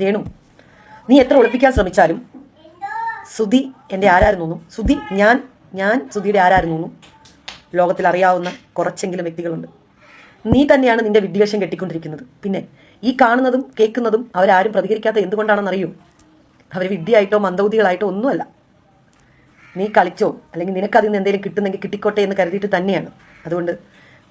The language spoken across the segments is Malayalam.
രേണു നീ എത്ര ഒളിപ്പിക്കാൻ ശ്രമിച്ചാലും സുധി എന്റെ ആരായിരുന്നു സുധി ഞാൻ ഞാൻ സുധിയുടെ ആരായിരുന്നു ലോകത്തിൽ അറിയാവുന്ന കുറച്ചെങ്കിലും വ്യക്തികളുണ്ട്. നീ തന്നെയാണ് നിന്റെ വിദ്വേഷം കെട്ടിക്കൊണ്ടിരിക്കുന്നത്. പിന്നെ ഈ കാണുന്നതും കേൾക്കുന്നതും അവരാരും പ്രതികരിക്കാത്ത എന്തുകൊണ്ടാണെന്നറിയോ? അവർ വിദ്യയായിട്ടോ മന്ദബുദ്ധികളായിട്ടോ ഒന്നുമല്ല. നീ കളിച്ചോ അല്ലെങ്കിൽ നിനക്കതിൽ നിന്ന് എന്തെങ്കിലും കിട്ടുന്നെങ്കിൽ കിട്ടിക്കോട്ടെ എന്ന് കരുതിയിട്ട് തന്നെയാണ്. അതുകൊണ്ട്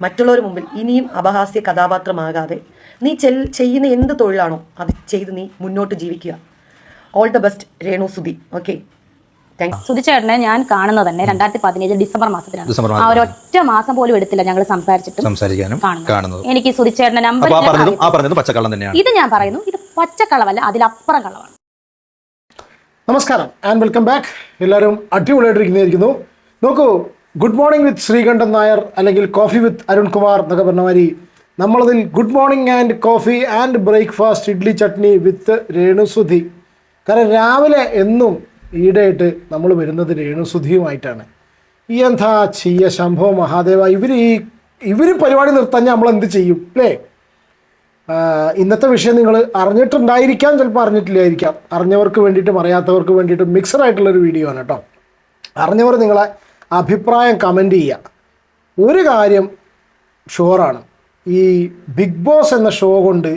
മറ്റുള്ളവർ മുമ്പിൽ ഇനിയും അപഹാസ്യ കഥാപാത്രമാകാതെ. നീ ചെൽ ചെയ്യുന്ന എന്ത് തൊഴിലാണോ അത് ചെയ്ത് നീ മുന്നോട്ട് ജീവിക്കുക. All the best Renu Sudhi. Okay thanks സുധിച്ചേട്ടനെ ഞാൻ കാണുന്നത് തന്നെ രണ്ടായിരത്തി പതിനേഴ് ഡിസംബർ മാസത്തിലാണ് ആ ഒരൊറ്റ മാസം പോലും എടുത്തില്ല ഞങ്ങൾ സംസാരിച്ചിട്ട് സംസാരിക്കാനും കാണുന്നത്. എനിക്ക് സുധിച്ചേട്ടന്റെ നമ്പർ ഇത് ഞാൻ പറയുന്നു. ഇത് പച്ചക്കളവല്ല അതിലപ്പുറം കളവാണ് നമസ്കാരം ആൻഡ് വെൽക്കം ബാക്ക് എല്ലാവരും അടിപൊളിയായിട്ടിരിക്കുന്നതായിരിക്കുന്നു. നോക്കൂ good morning with Sreekandan Nair അല്ലെങ്കിൽ കോഫി വിത്ത് അരുൺകുമാർ എന്നൊക്കെ പറഞ്ഞ മാതിരി നമ്മളതിൽ good morning and coffee and breakfast idli chutney with Renusudhi. കാരണം രാവിലെ എന്നും ഈടായിട്ട് നമ്മൾ വരുന്നത് രേണുസുധിയുമായിട്ടാണ്. ഈ എന്താ ചെയ്യ ശംഭവ മഹാദേവ ഇവർ ഈ ഇവർ പരിപാടി നിർത്താൻ നമ്മൾ എന്ത് ചെയ്യും അല്ലേ? ഇന്നത്തെ വിഷയം നിങ്ങൾ അറിഞ്ഞിട്ടുണ്ടായിരിക്കാം ചിലപ്പോൾ അറിഞ്ഞിട്ടില്ലായിരിക്കാം. അറിഞ്ഞവർക്ക് വേണ്ടിയിട്ടും അറിയാത്തവർക്ക് വേണ്ടിയിട്ടും മിക്സഡ് ആയിട്ടുള്ളൊരു വീഡിയോ ആണ് കേട്ടോ. അറിഞ്ഞവർ നിങ്ങളെ അഭിപ്രായം കമന്റ് ചെയ്യുക. ഒരു കാര്യം ഷുവറാണ്. ഈ ബിഗ് ബോസ് എന്ന ഷോ കൊണ്ട്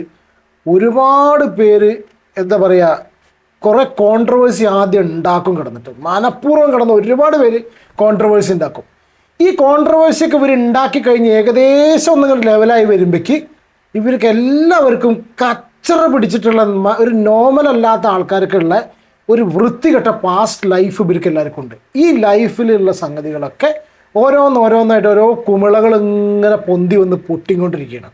ഒരുപാട് പേര് എന്താ പറയുക കുറേ കോൺട്രവേഴ്സി ആദ്യം ഉണ്ടാക്കും കിടന്നിട്ട്. മനഃപൂർവം കിടന്ന് ഒരുപാട് പേര് കോൺട്രവേഴ്സി ഉണ്ടാക്കും. ഈ കോൺട്രവേഴ്സിയൊക്കെ ഇവർ ഉണ്ടാക്കി കഴിഞ്ഞ് ഏകദേശം ഒന്നും ലെവലായി വരുമ്പോഴേക്ക് ഇവർക്ക് എല്ലാവർക്കും കച്ചറ പിടിച്ചിട്ടുള്ള ഒരു നോർമൽ അല്ലാത്ത ആൾക്കാർക്കുള്ള ഒരു വൃത്തികെട്ട പാസ്റ്റ് ലൈഫ് ഇവർക്ക് എല്ലാവർക്കും ഉണ്ട്. ഈ ലൈഫിലുള്ള സംഗതികളൊക്കെ ഓരോന്ന് ഓരോന്നായിട്ട് ഓരോ കുമിളകൾ ഇങ്ങനെ പൊന്തി വന്ന് പൊട്ടിക്കൊണ്ടിരിക്കുകയാണ്.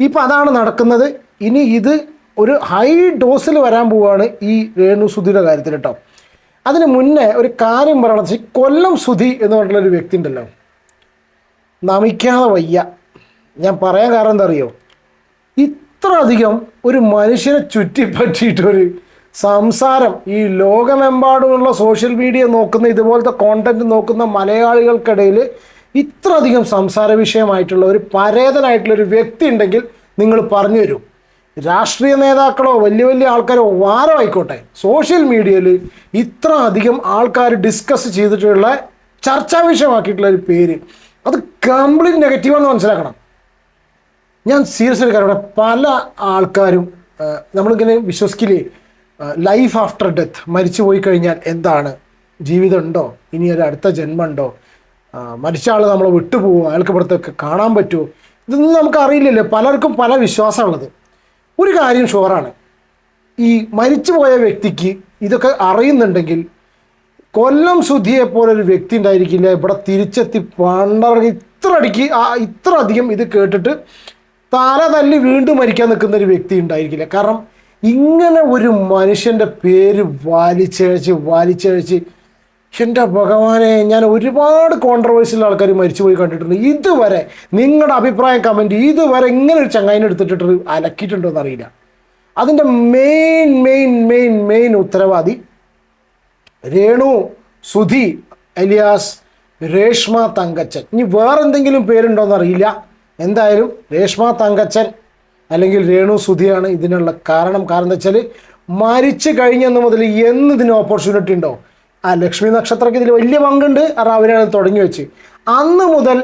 ഇപ്പം അതാണ് നടക്കുന്നത്. ഇനി ഇത് ഒരു ഹൈ ഡോസിൽ വരാൻ പോവുകയാണ് ഈ രേണു സുധിയുടെ കാര്യത്തിൽ കേട്ടോ. അതിന് മുന്നേ ഒരു കാര്യം പറയണം. വെച്ചാൽ കൊല്ലം സുധി എന്ന് പറഞ്ഞിട്ടുള്ള ഒരു വ്യക്തി ഉണ്ടല്ലോ. നമിക്കാതെ വയ്യ. ഞാൻ പറയാൻ കാരണം എന്താ അറിയോ? ഇത്ര അധികം ഒരു മനുഷ്യനെ ചുറ്റിപ്പറ്റിയിട്ടൊരു സംസാരം. ഈ ലോകമെമ്പാടുമുള്ള സോഷ്യൽ മീഡിയ നോക്കുന്ന ഇതുപോലത്തെ കോണ്ടന്റ് നോക്കുന്ന മലയാളികൾക്കിടയിൽ ഇത്ര അധികം സംസാര വിഷയമായിട്ടുള്ള ഒരു പരേതനായിട്ടുള്ള ഒരു വ്യക്തി ഉണ്ടെങ്കിൽ നിങ്ങൾ പറഞ്ഞു തരൂ. രാഷ്ട്രീയ നേതാക്കളോ വലിയ വലിയ ആൾക്കാരോ വാരമായിക്കോട്ടെ സോഷ്യൽ മീഡിയയിൽ ഇത്ര അധികം ആൾക്കാർ ഡിസ്കസ് ചെയ്തിട്ടുള്ള ചർച്ചാ വിഷയമാക്കിയിട്ടുള്ള ഒരു പേര്. അത് കംപ്ലീറ്റ് നെഗറ്റീവാണെന്ന് മനസ്സിലാക്കണം. ഞാൻ സീരിയസ് കാരണം പല ആൾക്കാരും നമ്മളിങ്ങനെ വിശ്വസിക്കില്ലേ? ലൈഫ് ആഫ്റ്റർ ഡെത്ത് മരിച്ചു പോയി കഴിഞ്ഞാൽ എന്താണ്? ജീവിതമുണ്ടോ? ഇനി ഒരു അടുത്ത ജന്മമുണ്ടോ? മരിച്ച ആൾ നമ്മൾ വിട്ടുപോകുമോ അയാൾക്ക് ഇവിടുത്തൊക്കെ കാണാൻ പറ്റുമോ ഇതൊന്നും നമുക്ക് അറിയില്ലല്ലോ. പലർക്കും പല വിശ്വാസമുള്ളത്. ഒരു കാര്യം ഷുവറാണ് ഈ മരിച്ചുപോയ വ്യക്തിക്ക് ഇതൊക്കെ അറിയുന്നുണ്ടെങ്കിൽ കൊല്ലം സുധിയെ പോലൊരു വ്യക്തി ഉണ്ടായിരിക്കില്ല. ഇവിടെ തിരിച്ചെത്തി പണ്ടറങ്ങി ഇത്ര അടിക്ക് ഇത്ര അധികം ഇത് കേട്ടിട്ട് തല തല്ലി വീണ്ടും മരിക്കാൻ നിൽക്കുന്ന ഒരു വ്യക്തി ഉണ്ടായിരിക്കില്ല. കാരണം ഇങ്ങനെ ഒരു മനുഷ്യന്റെ പേര് വലിച്ചഴച്ച് വലിച്ചഴച്ച് എന്റെ ഭഗവാനെ ഞാൻ ഒരുപാട് കോൺട്രവേഴ്സിയുള്ള ആൾക്കാർ മരിച്ചുപോയി കണ്ടിട്ടുണ്ട്. ഇതുവരെ നിങ്ങളുടെ അഭിപ്രായം കമന്റ് ഇതുവരെ ഇങ്ങനെ ഒരു ചങ്ങായിനെ എടുത്തിട്ട് അലക്കിയിട്ടുണ്ടോ എന്നറിയില്ല. അതിന്റെ മെയിൻ മെയിൻ മെയിൻ മെയിൻ ഉത്തരവാദി രേണു സുധി അലിയാസ് രേഷ്മ തങ്കച്ചൻ. ഇനി വേറെന്തെങ്കിലും പേരുണ്ടോ അറിയില്ല എന്തായാലും രേഷ്മ തങ്കച്ചൻ അല്ലെങ്കിൽ രേണു സുധിയാണ് ഇതിനുള്ള കാരണം. കാരണം എന്താ വെച്ചാൽ മരിച്ചു കഴിഞ്ഞെന്ന് മുതൽ എന്ന് ഇതിന് ഓപ്പർച്യൂണിറ്റി ഉണ്ടോ? ആ ലക്ഷ്മി നക്ഷത്രക്ക് ഇതിൽ വലിയ പങ്കുണ്ട്. കാരണം അവരാണ് തുടങ്ങി വെച്ച്. അന്ന് മുതൽ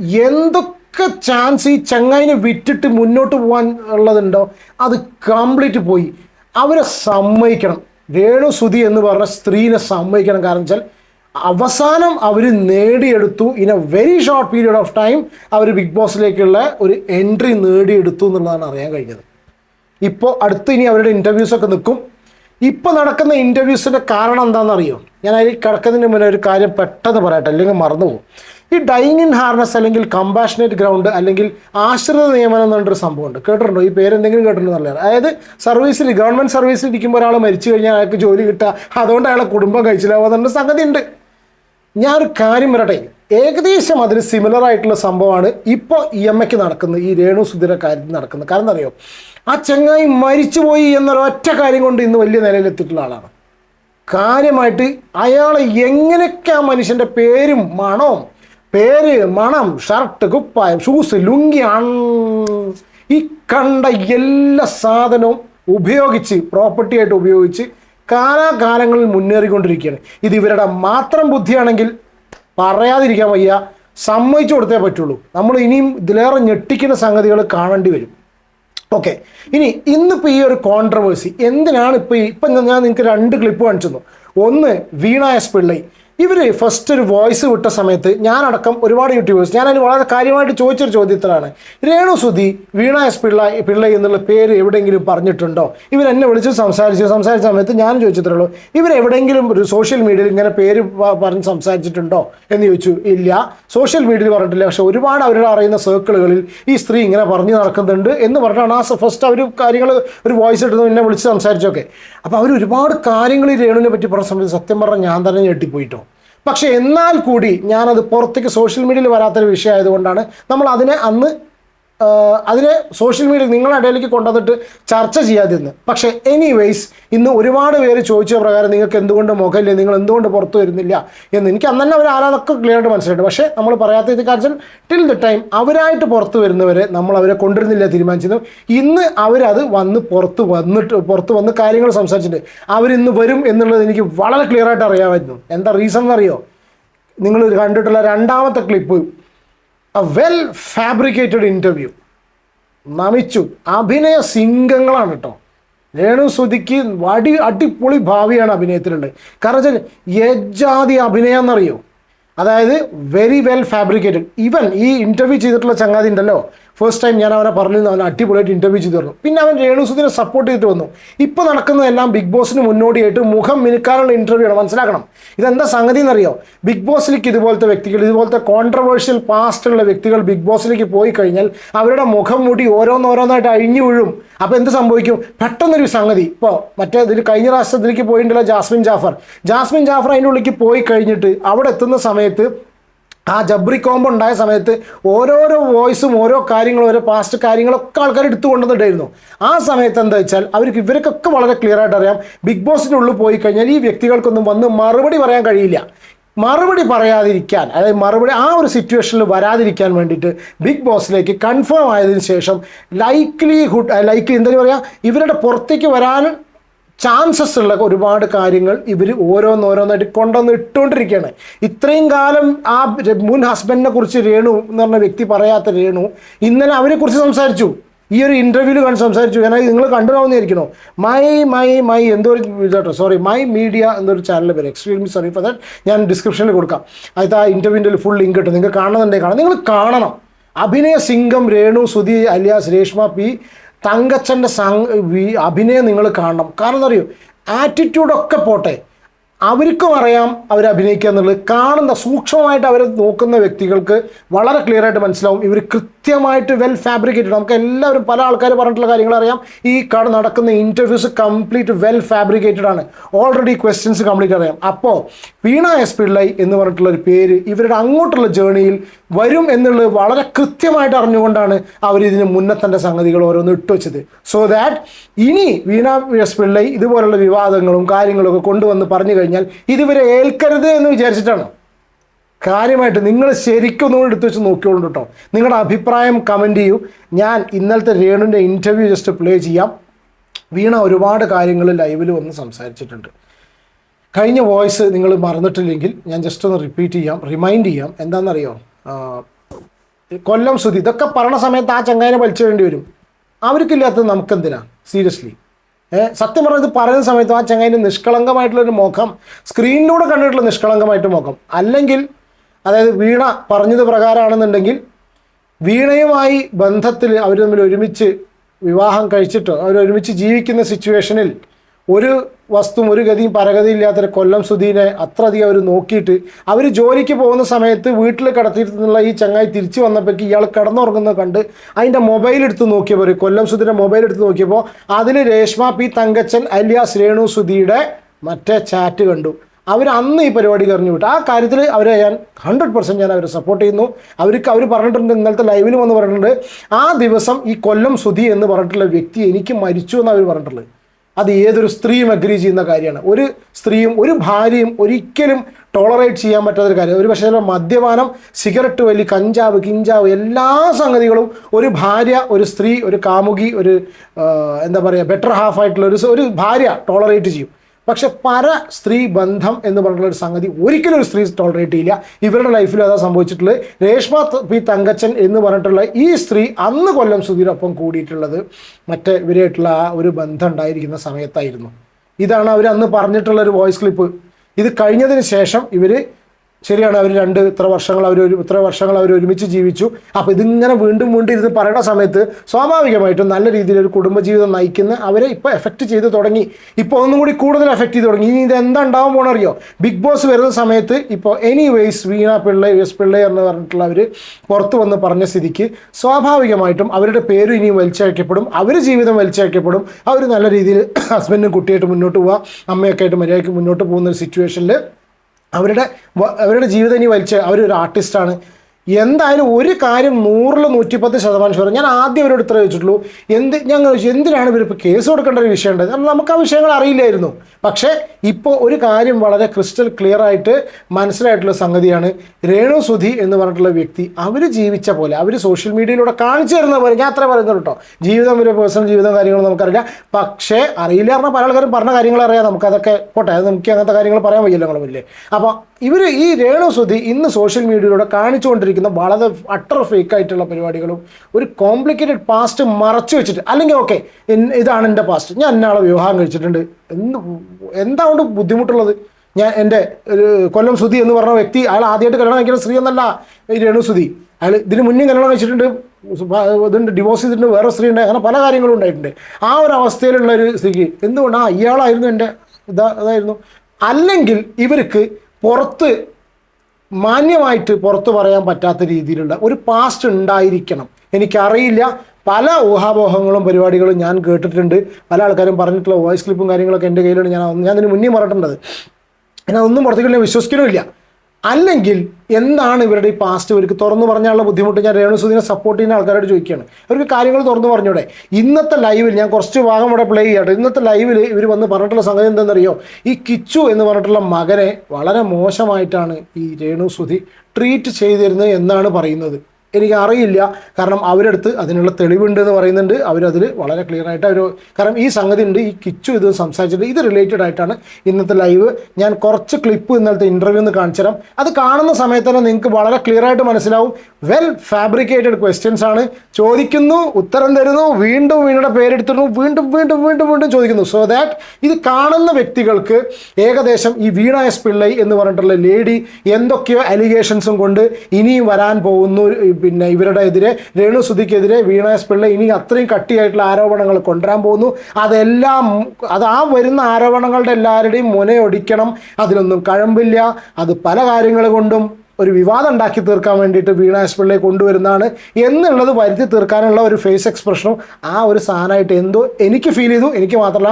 എന്തൊക്കെ ചാൻസ് ഈ ചങ്ങായിനെ വിറ്റിട്ട് മുന്നോട്ട് പോകാൻ ഉള്ളതുണ്ടോ? അത് കംപ്ലീറ്റ് പോയി. അവരെ സമ്മതിക്കണം. രേണു സുധി എന്ന് പറഞ്ഞ സ്ത്രീനെ സമ്മതിക്കണം. കാരണം വെച്ചാൽ അവസാനം അവർ നേടിയെടുത്തു in a very short period of time our big ബോസിലേക്കുള്ള ഒരു എൻട്രി നേടിയെടുത്തു എന്നുള്ളതാണ് അറിയാൻ കഴിഞ്ഞത്. ഇപ്പോൾ അടുത്ത് ഇനി അവരുടെ ഇന്റർവ്യൂസ് ഒക്കെ നിൽക്കും. ഇപ്പോൾ നടക്കുന്ന ഇന്റർവ്യൂസിന്റെ കാരണം എന്താണെന്നറിയോ? ഞാൻ അതിൽ കിടക്കുന്നതിന് മുന്നേ ഒരു കാര്യം പെട്ടെന്ന് പറയട്ടെ അല്ലെങ്കിൽ മറന്നുപോകും. ഈ ഡൈനിങ് ഹാർനസ് അല്ലെങ്കിൽ കമ്പാഷനേറ്റ് ഗ്രൗണ്ട് അല്ലെങ്കിൽ ആശ്രിത നിയമനം എന്ന് പറഞ്ഞൊരു സംഭവമുണ്ട്. കേട്ടിട്ടുണ്ടോ? ഈ പേരെന്തെങ്കിലും കേട്ടിട്ടുണ്ടോ എന്നറിയാം അതായത് സർവീസിൽ ഗവൺമെന്റ് സർവീസിൽ ഇരിക്കുമ്പോൾ ഒരാൾ മരിച്ചു കഴിഞ്ഞാൽ അയാൾക്ക് ജോലി കിട്ടുക അതുകൊണ്ട് അയാളെ കുടുംബം കഴിച്ചില്ലാവുന്ന സംഗതി ഉണ്ട് ഞാനൊരു കാര്യം വരട്ടെ ഏകദേശം അതിന് സിമിലർ ആയിട്ടുള്ള സംഭവമാണ് ഇപ്പോൾ ഇ എം എക്ക് നടക്കുന്നത് ഈ രേണു സുധിയുടെ കാര്യത്തിൽ നടക്കുന്നത്. കാരണം അറിയോ ആ ചങ്ങായി മരിച്ചുപോയി എന്നൊരൊറ്റ കാര്യം കൊണ്ട് ഇന്ന് വലിയ നിലയിലെത്തിയിട്ടുള്ള ആളാണ്. കാര്യമായിട്ട് അയാളെ എങ്ങനെയൊക്കെ ആ മനുഷ്യന്റെ പേരും മണവും പേര് മണം ഷർട്ട് കുപ്പായം ഷൂസ് ലുങ്കി ഈ കണ്ട എല്ലാ സാധനവും ഉപയോഗിച്ച് പ്രോപ്പർട്ടി ആയിട്ട് ഉപയോഗിച്ച് കാലാകാലങ്ങളിൽ മുന്നേറിക്കൊണ്ടിരിക്കുകയാണ്. ഇത് ഇവരുടെ മാത്രം ബുദ്ധിയാണെങ്കിൽ പറയാതിരിക്കാൻ വയ്യ. സമ്മതിച്ചു കൊടുത്തേ പറ്റുള്ളൂ. നമ്മൾ ഇനിയും ഇതിലേറെ ഞെട്ടിക്കുന്ന സംഗതികൾ കാണേണ്ടി വരും. ഓക്കെ. ഇനി ഇന്നിപ്പോൾ ഈ ഒരു കോൺട്രവേഴ്സി എന്തിനാണ് ഇപ്പോൾ ഇപ്പം ഞാൻ നിങ്ങൾക്ക് രണ്ട് ക്ലിപ്പ് കാണിച്ചു ഒന്ന് വീണ എസ് പിള്ളൈ ഇവർ ഫസ്റ്റ് ഒരു വോയിസ് വിട്ട സമയത്ത് ഞാനടക്കം ഒരുപാട് യൂട്യൂബേഴ്സ് ഞാനതിന് വളരെ കാര്യമായിട്ട് ചോദിച്ചൊരു ചോദ്യത്തിലാണ്. രേണു സുധി വീണ എസ് പിള്ള പിള്ള എന്നുള്ള പേര് എവിടെയെങ്കിലും പറഞ്ഞിട്ടുണ്ടോ? ഇവരെന്നെ വിളിച്ച് സംസാരിച്ച്. സംസാരിച്ച സമയത്ത് ഞാൻ ചോദിച്ചിട്ടുള്ളൂ ഇവരെവിടെയെങ്കിലും ഒരു സോഷ്യൽ മീഡിയയിൽ ഇങ്ങനെ പേര് പറഞ്ഞ് സംസാരിച്ചിട്ടുണ്ടോ? എന്ന് ചോദിച്ചു ഇല്ല. സോഷ്യൽ മീഡിയയിൽ പറഞ്ഞിട്ടില്ല പക്ഷെ ഒരുപാട് അവരുടെ അറിയുന്ന സർക്കിളുകളിൽ ഈ സ്ത്രീ ഇങ്ങനെ പറഞ്ഞു നടക്കുന്നുണ്ട് എന്ന് പറഞ്ഞാണ് ആ ഫസ്റ്റ് അവർ കാര്യങ്ങൾ ഒരു വോയിസ് ഇട്ടത് എന്നെ വിളിച്ച് സംസാരിച്ചൊക്കെ അപ്പോൾ അവർ ഒരുപാട് കാര്യങ്ങൾ ഈ രേണുവിനെ പറ്റി പറഞ്ഞ സമയത്ത് സത്യം പറഞ്ഞാൽ ഞാൻ തന്നെ ഞെട്ടിപ്പോയിട്ടോ. പക്ഷേ എന്നാൽ കൂടി ഞാനത് പുറത്തേക്ക് സോഷ്യൽ മീഡിയയിൽ വരാത്തൊരു വിഷയമായതുകൊണ്ടാണ് നമ്മൾ അതിനെ അന്ന് അതിനെ സോഷ്യൽ മീഡിയയിൽ നിങ്ങളുടെ ഇടയിലേക്ക് കൊണ്ടുവന്നിട്ട് ചർച്ച ചെയ്യാതിരുന്നു. പക്ഷേ എനിവേയ്സ് ഇന്ന് ഒരുപാട് പേര് ചോദിച്ച പ്രകാരം നിങ്ങൾക്ക് എന്തുകൊണ്ട് മുഖമില്ല നിങ്ങൾ എന്തുകൊണ്ട് പുറത്തു വരുന്നില്ല എന്ന് എനിക്ക് അന്ന് തന്നെ അവർ ആരാതൊക്കെ ക്ലിയർ ആയിട്ട് മനസ്സിലായിട്ട് പക്ഷേ നമ്മൾ പറയാത്ത കാര്യം ടിൽ ദ ടൈം അവരായിട്ട് പുറത്തു വരുന്നവരെ നമ്മൾ അവരെ കൊണ്ടുവരുന്നില്ല തീരുമാനിച്ചത് ഇന്ന് അവരത് വന്ന് പുറത്ത് വന്നിട്ട് പുറത്ത് വന്ന് കാര്യങ്ങൾ സംസാരിച്ചിട്ടുണ്ട്. അവരിന്ന് വരും എന്നുള്ളത് എനിക്ക് വളരെ ക്ലിയർ ആയിട്ട് അറിയാമായിരുന്നു. എന്താ റീസൺ എന്നറിയോ? നിങ്ങൾ കണ്ടിട്ടുള്ള രണ്ടാമത്തെ clip a well fabricated interview നമിച്ചു. അഭിനയ സിംഗങ്ങളാണ് കേട്ടോ. രേണു സുധിക്ക് വടി അടിപൊളി ഭാവിയാണ് അഭിനയത്തിലുണ്ട് കാരണം വെച്ചാൽ യജാതി അഭിനയം എന്നറിയോ അതായത് വെരി വെൽ ഫാബ്രിക്കേറ്റഡ് ഈവൻ ഈ ഇന്റർവ്യൂ ചെയ്തിട്ടുള്ള ചങ്ങാതി ഉണ്ടല്ലോ. ഫസ്റ്റ് ടൈം ഞാൻ അവനെ പറഞ്ഞു അവൻ അടിപൊളിയായിട്ട് ഇന്റർവ്യൂ ചെയ്തു തന്നു. പിന്നെ അവൻ രേണുസുദിനെ സപ്പോർട്ട് ചെയ്തിട്ട് വന്നു. ഇപ്പോൾ നടക്കുന്നതെല്ലാം ബിഗ് ബോസിന് മുന്നോടിയായിട്ട് മുഖം മിനുക്കാനുള്ള ഇന്റർവ്യൂ ആണ്. മനസ്സിലാക്കണം? ഇതെന്താ സംഗതി എന്നറിയോ? ബിഗ് ബോസിലേക്ക് ഇതുപോലത്തെ വ്യക്തികൾ ഇതുപോലത്തെ കോൺട്രവേഴ്ഷ്യൽ പാസ്റ്റുള്ള വ്യക്തികൾ ബിഗ് ബോസിലേക്ക് പോയി കഴിഞ്ഞാൽ അവരുടെ മുഖം മൂടി ഓരോന്നോരോന്നായിട്ട് അഴിഞ്ഞു വീഴും. അപ്പോൾ എന്ത് സംഭവിക്കും? പെട്ടെന്നൊരു സംഗതി. ഇപ്പോൾ മറ്റേ ഇതിൽ കഴിഞ്ഞ രാഷ്ട്രത്തിലേക്ക് പോയിട്ടുള്ള ജാസ്മിൻ ജാഫർ. ജാസ്മിൻ ജാഫർ അതിന്റെ ഉള്ളിലേക്ക് പോയി കഴിഞ്ഞിട്ട് അവിടെ എത്തുന്ന സമയത്ത് ആ ജബ്രി കോംബോ ഉണ്ടായ സമയത്ത് ഓരോരോ വോയിസും ഓരോ കാര്യങ്ങളും ഓരോ പാസ്റ്റ് കാര്യങ്ങളൊക്കെ ആൾക്കാർ എടുത്തു കൊണ്ടുവന്നിട്ടായിരുന്നു ആ സമയത്ത് എന്താ വെച്ചാൽ അവർക്ക് ഇവർക്കൊക്കെ വളരെ ക്ലിയർ ആയിട്ട് അറിയാം. ബിഗ് ബോസിനുള്ളിൽ പോയി കഴിഞ്ഞാൽ ഈ വ്യക്തികൾക്കൊന്നും വന്ന് മറുപടി പറയാൻ കഴിയില്ല. മറുപടി പറയാതിരിക്കാൻ അതായത് മറുപടി ആ ഒരു സിറ്റുവേഷനിൽ വരാതിരിക്കാൻ വേണ്ടിയിട്ട് ബിഗ് ബോസിലേക്ക് കൺഫേം ആയതിനു ശേഷം ലൈക്ലിഹുഡ് ലൈക്ലി എന്താ പറയുക ഇവരുടെ പുറത്തേക്ക് വരാൻ ചാൻസസ് ഉള്ള ഒരുപാട് കാര്യങ്ങൾ ഇവർ ഓരോന്നോരോന്നായിട്ട് കൊണ്ടുവന്ന് ഇട്ടുകൊണ്ടിരിക്കുകയാണ്. ഇത്രയും കാലം ആ മുൻ ഹസ്ബൻഡിനെ കുറിച്ച് രേണു എന്ന് പറഞ്ഞ വ്യക്തി പറയാത്ത രേണു ഇന്നലെ അവരെ കുറിച്ച് സംസാരിച്ചു. ഈ ഒരു ഇന്റർവ്യൂവിൽ കണ്ട് സംസാരിച്ചു. കാരണം നിങ്ങൾ കണ്ടുപോകുന്നതായിരിക്കണോ മൈ മൈ മൈ എന്തോ ഒരു ഇതാട്ടോ. സോറി മൈ മീഡിയ എന്നൊരു ചാനൽ പേര് എക്സ്ട്രീംലി സോറി ഫോർ ദാറ്റ് ഞാൻ ഡിസ്ക്രിപ്ഷനിൽ കൊടുക്കാം. അതായത് ആ ഇന്റർവ്യൂവിന്റെ ഫുൾ ലിങ്ക് കിട്ടും നിങ്ങൾക്ക് കാണുന്നുണ്ടെങ്കിൽ കാണാം. നിങ്ങൾ കാണണം. അഭിനയ സിംഗം രേണു സുധി അലിയാസ് രേഷ്മ പി തങ്കച്ചന്റെ അഭിനയം നിങ്ങൾ കാണണം. കാരണം അറിയോ? ആറ്റിറ്റ്യൂഡൊക്കെ പോട്ടെ. അവർക്കും അറിയാം അവർ അഭിനയിക്കുക എന്നുള്ളത്. കാണുന്ന സൂക്ഷ്മമായിട്ട് അവർ നോക്കുന്ന വ്യക്തികൾക്ക് വളരെ ക്ലിയർ ആയിട്ട് മനസ്സിലാവും. ഇവർ കൃത്യമായിട്ട് വെൽ ഫാബ്രിക്കേറ്റഡ് നമുക്ക് എല്ലാവരും പല ആൾക്കാർ പറഞ്ഞിട്ടുള്ള കാര്യങ്ങൾ അറിയാം. ഈ കട നടക്കുന്ന ഇന്റർവ്യൂസ് കംപ്ലീറ്റ് വെൽ ഫാബ്രിക്കേറ്റഡ് ആണ്. ഓൾറെഡി ക്വസ്റ്റ്യൻസ് കംപ്ലീറ്റ് അറിയാം. അപ്പോൾ വീണ എസ് പിള്ളൈ എന്ന് പറഞ്ഞിട്ടുള്ള ഒരു പേര് ഇവരുടെ അങ്ങോട്ടുള്ള ജേണിയിൽ വരും എന്നുള്ളത് വളരെ കൃത്യമായിട്ട് അറിഞ്ഞുകൊണ്ടാണ് അവർ ഇതിന് മുന്നേ തന്നെ സംഗതികൾ ഓരോന്ന് ഇട്ടുവെച്ചത് സോ ദാറ്റ് ഇനി വീണ എസ് പിള്ളൈ ഇതുപോലുള്ള വിവാദങ്ങളും കാര്യങ്ങളൊക്കെ കൊണ്ടുവന്ന് പറഞ്ഞു കഴിഞ്ഞാൽ ഇതിവരെ ഏൽക്കരുത് എന്ന് വിചാരിച്ചിട്ടാണ്. കാര്യമായിട്ട് നിങ്ങൾ ശരിക്കും ഒന്നുകൂടി എടുത്തു വെച്ച് നോക്കിയോളൂ കേട്ടോ നിങ്ങളുടെ അഭിപ്രായം കമന്റ് ചെയ്യൂ. ഞാൻ ഇന്നലത്തെ രേണുവിന്റെ ഇന്റർവ്യൂ ജസ്റ്റ് പ്ലേ ചെയ്യാം. വീണ ഒരുപാട് കാര്യങ്ങൾ ലൈവിൽ വന്ന് സംസാരിച്ചിട്ടുണ്ട്. കഴിഞ്ഞ വോയിസ് നിങ്ങൾ മറന്നിട്ടില്ലെങ്കിൽ ഞാൻ ജസ്റ്റ് ഒന്ന് റിപ്പീറ്റ് ചെയ്യാം. റിമൈൻഡ് ചെയ്യാം. എന്താണെന്നറിയോ? കൊല്ലം സുതി ഇതൊക്കെ പറഞ്ഞ സമയത്ത് ആ ചങ്ങായിനെ വലിച്ചു വേണ്ടി വരും. അവർക്കില്ലാത്തത് നമുക്കെന്തിനാ? സീരിയസ്ലി സത്യം പറഞ്ഞാൽ ഇത് പറയുന്ന സമയത്ത് ആ ചങ്ങായിന്റെ നിഷ്കളങ്കമായിട്ടുള്ളൊരു മുഖം സ്ക്രീനിലൂടെ കണ്ടിട്ടുള്ള നിഷ്കളങ്കമായിട്ട് മുഖം. അല്ലെങ്കിൽ അതായത് വീണ പറഞ്ഞത് പ്രകാരമാണെന്നുണ്ടെങ്കിൽ വീണയുമായി ബന്ധത്തിൽ അവർ തമ്മിൽ ഒരുമിച്ച് വിവാഹം കഴിച്ചിട്ടോ അവർ ഒരുമിച്ച് ജീവിക്കുന്ന സിറ്റുവേഷനിൽ ഒരു വസ്തുവും ഒരു ഗതിയും പരഗതി ഇല്ലാത്തൊരു കൊല്ലം സുധീനെ അത്രയധികം അവർ നോക്കിയിട്ട് അവർ ജോലിക്ക് പോകുന്ന സമയത്ത് വീട്ടിൽ കിടത്തിയിരുന്നുള്ള ഈ ചങ്ങായി തിരിച്ചു വന്നപ്പോഴേക്ക് ഇയാൾ കിടന്നുറങ്ങുന്നത് കണ്ട് അതിന്റെ മൊബൈൽ എടുത്ത് നോക്കിയപ്പോൾ കൊല്ലം സുധീന്റെ മൊബൈൽ എടുത്ത് നോക്കിയപ്പോൾ അതിൽ രേഷ്മ പി തങ്കച്ചൻ അലിയാസ് രേണു സുധിയുടെ മറ്റേ ചാറ്റ് കണ്ടു. അവർ അന്ന് ഈ പരിപാടി കറിഞ്ഞു വിട്ടു. ആ കാര്യത്തിൽ അവരെ ഞാൻ ഹൺഡ്രഡ് പെർസെന്റ് ഞാൻ അവരെ സപ്പോർട്ട് ചെയ്യുന്നു. അവർക്ക് അവർ പറഞ്ഞിട്ടുണ്ട് ഇന്നലത്തെ ലൈവിലും വന്ന് പറഞ്ഞിട്ടുണ്ട്. ആ ദിവസം ഈ കൊല്ലം സുധി എന്ന് പറഞ്ഞിട്ടുള്ള വ്യക്തി എനിക്ക് മരിച്ചു എന്ന് അവർ പറഞ്ഞിട്ടുള്ളത്. അത് ഏതൊരു സ്ത്രീയും അഗ്രി ചെയ്യുന്ന കാര്യമാണ്. ഒരു സ്ത്രീയും ഒരു ഭാര്യയും ഒരിക്കലും ടോളറേറ്റ് ചെയ്യാൻ പറ്റാത്ത ഒരു കാര്യം ഒരു പക്ഷേ ചിലപ്പോൾ മദ്യപാനം സിഗരറ്റ് വലി കഞ്ചാവ് കിഞ്ചാവ് എല്ലാ സംഗതികളും ഒരു ഭാര്യ ഒരു സ്ത്രീ ഒരു കാമുകി ഒരു എന്താ പറയുക ബെറ്റർ ഹാഫ് ആയിട്ടുള്ള ഒരു ഒരു ഭാര്യ ടോളറേറ്റ് ചെയ്യും. പക്ഷെ പര സ്ത്രീ ബന്ധം എന്ന് പറഞ്ഞിട്ടുള്ള ഒരു സംഗതി ഒരിക്കലും ഒരു സ്ത്രീ ടോളറേറ്റ് ചെയ്യില്ല. ഇവരുടെ ലൈഫിൽ അതാ സംഭവിച്ചിട്ടുള്ളത് രേഷ്മ പി തങ്കച്ചൻ എന്ന് പറഞ്ഞിട്ടുള്ള ഈ സ്ത്രീ അന്ന് കൊല്ലം സുധീരൊപ്പം കൂടിയിട്ടുള്ളത് മറ്റേ ഇവരായിട്ടുള്ള ആ ഒരു ബന്ധം ഉണ്ടായിരിക്കുന്ന സമയത്തായിരുന്നു. ഇതാണ് അവർ അന്ന് പറഞ്ഞിട്ടുള്ള ഒരു വോയിസ് ക്ലിപ്പ് ഇത് കഴിഞ്ഞതിന് ശേഷം ഇവർ ശരിയാണ് അവർ രണ്ട് ഇത്ര വർഷങ്ങൾ അവർ ഒരു ഇത്ര വർഷങ്ങൾ അവർ ഒരുമിച്ച് ജീവിച്ചു. അപ്പോൾ ഇതിങ്ങനെ വീണ്ടും വീണ്ടും ഇരുന്ന് പറയുന്ന സമയത്ത് സ്വാഭാവികമായിട്ടും നല്ല രീതിയിൽ ഒരു കുടുംബജീവിതം നയിക്കുന്ന അവരെ ഇപ്പോൾ എഫക്റ്റ് ചെയ്ത് തുടങ്ങി. ഇപ്പോൾ ഒന്നും കൂടി കൂടുതൽ എഫക്റ്റ് ചെയ്ത് തുടങ്ങി. ഇനി ഇത് എന്താ ഉണ്ടാവാൻ പോണറിയോ ബിഗ് ബോസ് വരുന്ന സമയത്ത് ഇപ്പോൾ any vase Veena Pillai S Pillai എന്ന് പറഞ്ഞിട്ടുള്ളവർ പുറത്ത് വന്ന് പറഞ്ഞ സ്ഥിതിക്ക് സ്വാഭാവികമായിട്ടും അവരുടെ പേര് ഇനിയും വലിച്ചയക്കപ്പെടും. അവർ ജീവിതം വലിച്ചയക്കപ്പെടും. അവർ നല്ല രീതിയിൽ ഹസ്ബൻഡും കുട്ടിയായിട്ട് മുന്നോട്ട് പോവുക അമ്മയൊക്കെ ആയിട്ട് മര്യാദയ്ക്ക് മുന്നോട്ട് പോകുന്ന ഒരു സിറ്റുവേഷനിൽ അവരുടെ അവരുടെ ജീവിതം ഇനി വലിച്ച് അവരൊരു ആർട്ടിസ്റ്റാണ് എന്തായാലും ഒരു കാര്യം നൂറിൽ നൂറ്റിപ്പത്ത് ശതമാനം ഷുവർ ഞാൻ ആദ്യം അവരോട് ഇത്ര ചോദിച്ചിട്ടുള്ളൂ. എന്ത് ഞങ്ങൾ എന്തിനാണ് ഇവരിപ്പോൾ കേസ് കൊടുക്കേണ്ട ഒരു വിഷയം ഉണ്ടായത് കാരണം നമുക്ക് ആ വിഷയങ്ങൾ അറിയില്ലായിരുന്നു. പക്ഷേ ഇപ്പോൾ ഒരു കാര്യം വളരെ ക്രിസ്റ്റൽ ക്ലിയർ ആയിട്ട് മനസ്സിലായിട്ടുള്ള സംഗതിയാണ്. രേണു സുധി എന്ന് പറഞ്ഞിട്ടുള്ള വ്യക്തി അവർ ജീവിച്ച പോലെ അവർ സോഷ്യൽ മീഡിയയിലൂടെ കാണിച്ചു തരുന്ന പോലെ ഞാൻ അത്ര പറയുന്നത് കേട്ടോ ജീവിതം ഒരു പേഴ്സണൽ ജീവിതം കാര്യങ്ങൾ നമുക്കറിയില്ല. പക്ഷേ അറിയില്ല പറഞ്ഞാൽ പല ആൾക്കാരും പറഞ്ഞ കാര്യങ്ങൾ അറിയാം. നമുക്കതൊക്കെ പോട്ടെ അത് നമുക്ക് അങ്ങനത്തെ കാര്യങ്ങൾ പറയാൻ വയ്യല്ലോ നമ്മളില്ലേ അപ്പോൾ ഇവർ ഈ രേണു സുധി ഇന്ന് സോഷ്യൽ മീഡിയയിലൂടെ കാണിച്ചുകൊണ്ടിരിക്കുന്ന വളരെ അട്ടർ ഫേക്ക് ആയിട്ടുള്ള പരിപാടികളും ഒരു കോംപ്ലിക്കേറ്റഡ് പാസ്റ്റ് മറച്ചു വെച്ചിട്ട് അല്ലെങ്കിൽ ഓക്കെ ഇതാണ് എന്റെ പാസ്റ്റ് ഞാൻ എന്നാളെ വിവാഹം കഴിച്ചിട്ടുണ്ട്. എന്ത് എന്താ കൊണ്ട് ബുദ്ധിമുട്ടുള്ളത്? ഞാൻ എന്റെ കൊല്ലം സുധി എന്ന് പറഞ്ഞ വ്യക്തി അയാൾ ആദ്യമായിട്ട് കല്യാണം കഴിക്കുന്ന സ്ത്രീ എന്നല്ല ഈ രേണു സുധി. അയാൾ ഇതിന് മുന്നേ കല്യാണം കഴിച്ചിട്ടുണ്ട് ഇതുണ്ട് ഡിവോഴ്സ് ചെയ്തിട്ടുണ്ട് വേറെ സ്ത്രീ ഉണ്ട് അങ്ങനെ പല കാര്യങ്ങളും ഉണ്ടായിട്ടുണ്ട്. ആ ഒരു അവസ്ഥയിലുള്ള ഒരു സ്ത്രീക്ക് എന്തുകൊണ്ടാണ് ഇയാളായിരുന്നു എന്റെ ഇതാ അതായിരുന്നു? അല്ലെങ്കിൽ ഇവർക്ക് പുറത്ത് മാന്യമായിട്ട് പുറത്ത് പറയാൻ പറ്റാത്ത രീതിയിലുള്ള ഒരു പാസ്റ്റ് ഉണ്ടായിരിക്കണം. എനിക്കറിയില്ല പല ഊഹാപോഹങ്ങളും പരിപാടികളും ഞാൻ കേട്ടിട്ടുണ്ട്. പല ആൾക്കാരും പറഞ്ഞിട്ടുള്ള വോയിസ് ക്ലിപ്പും കാര്യങ്ങളൊക്കെ എന്റെ കയ്യിലുണ്ട്. ഞാൻ ഞാൻ അതിന് മുന്നേ പറഞ്ഞിട്ടുണ്ടത് ഞാൻ അതൊന്നും പുറത്തേക്ക് വിശ്വസിക്കണമില്ല അല്ലെങ്കിൽ എന്താണ് ഇവരുടെ ഈ പാസ്റ്റ് ഇവർക്ക് തുറന്നു പറഞ്ഞാലുള്ള ബുദ്ധിമുട്ട് ഞാൻ രേണുസുദിനെ സപ്പോർട്ട് ചെയ്യുന്ന ആൾക്കാരോട് ചോദിക്കുകയാണ്. അവർക്ക് കാര്യങ്ങൾ തുറന്നു പറഞ്ഞൂടെ? ഇന്നത്തെ ലൈവിൽ ഞാൻ കുറച്ച് ഭാഗം ഇവിടെ പ്ലേ ചെയ്യട്ടെ ഇന്നത്തെ ലൈവിൽ ഇവർ വന്ന് പറഞ്ഞിട്ടുള്ള സംഗതി എന്തെന്നറിയോ ഈ കിച്ചു എന്ന് പറഞ്ഞിട്ടുള്ള മകനെ വളരെ മോശമായിട്ടാണ് ഈ രേണുസുധി ട്രീറ്റ് ചെയ്തിരുന്നത് എന്നാണ് പറയുന്നത്. എനിക്ക് അറിയില്ല കാരണം അവരെടുത്ത് അതിനുള്ള തെളിവുണ്ട് എന്ന് പറയുന്നുണ്ട്. അവരതിൽ വളരെ ക്ലിയർ ആയിട്ട് അവർ കാരണം ഈ സംഗതി ഉണ്ട് ഈ കിച്ചു ഇത് സംസാരിച്ചിട്ട് ഇത് റിലേറ്റഡ് ആയിട്ടാണ് ഇന്നത്തെ ലൈവ് ഞാൻ കുറച്ച് ക്ലിപ്പ് ഇന്നലത്തെ ഇന്റർവ്യൂ എന്ന് കാണിച്ചു തരാം. അത് കാണുന്ന സമയത്ത് തന്നെ നിങ്ങൾക്ക് വളരെ ക്ലിയർ ആയിട്ട് മനസ്സിലാവും. വെൽ ഫാബ്രിക്കേറ്റഡ് ക്വസ്റ്റ്യൻസ് ആണ്. ചോദിക്കുന്നു ഉത്തരം തരുന്നു വീണ്ടും വീണ്ടും പേരെടുത്തിരുന്നു വീണ്ടും വീണ്ടും വീണ്ടും വീണ്ടും ചോദിക്കുന്നു. സോ ദാറ്റ് ഇത് കാണുന്ന വ്യക്തികൾക്ക് ഏകദേശം ഈ വീണ എസ് പിള്ളൈ എന്ന് പറഞ്ഞിട്ടുള്ള ലേഡി എന്തൊക്കെയോ അലിഗേഷൻസും കൊണ്ട് ഇനിയും വരാൻ പോകുന്നു. പിന്നെ ഇവരുടെ എതിരെ രേണു സുധിക്കെതിരെ വീണ എസ് പിള്ളൈ ഇനി അത്രയും കട്ടിയായിട്ടുള്ള ആരോപണങ്ങൾ കൊണ്ടുവരാൻ പോകുന്നു. അതെല്ലാം അത് ആ വരുന്ന ആരോപണങ്ങളുടെ എല്ലാവരുടെയും മുനയൊടിക്കണം. അതിലൊന്നും കഴമ്പില്ല. അത് പല കാര്യങ്ങൾ കൊണ്ടും ഒരു വിവാദം ഉണ്ടാക്കി തീർക്കാൻ വേണ്ടിയിട്ട് വീണ എസ് പിള്ളയെ കൊണ്ടുവരുന്നതാണ് എന്നുള്ളത് വരുത്തി തീർക്കാനുള്ള ഒരു ഫേസ് എക്സ്പ്രഷനും ആ ഒരു സാധനമായിട്ട് എന്തോ എനിക്ക് ഫീൽ ചെയ്തു. എനിക്ക് മാത്രമല്ല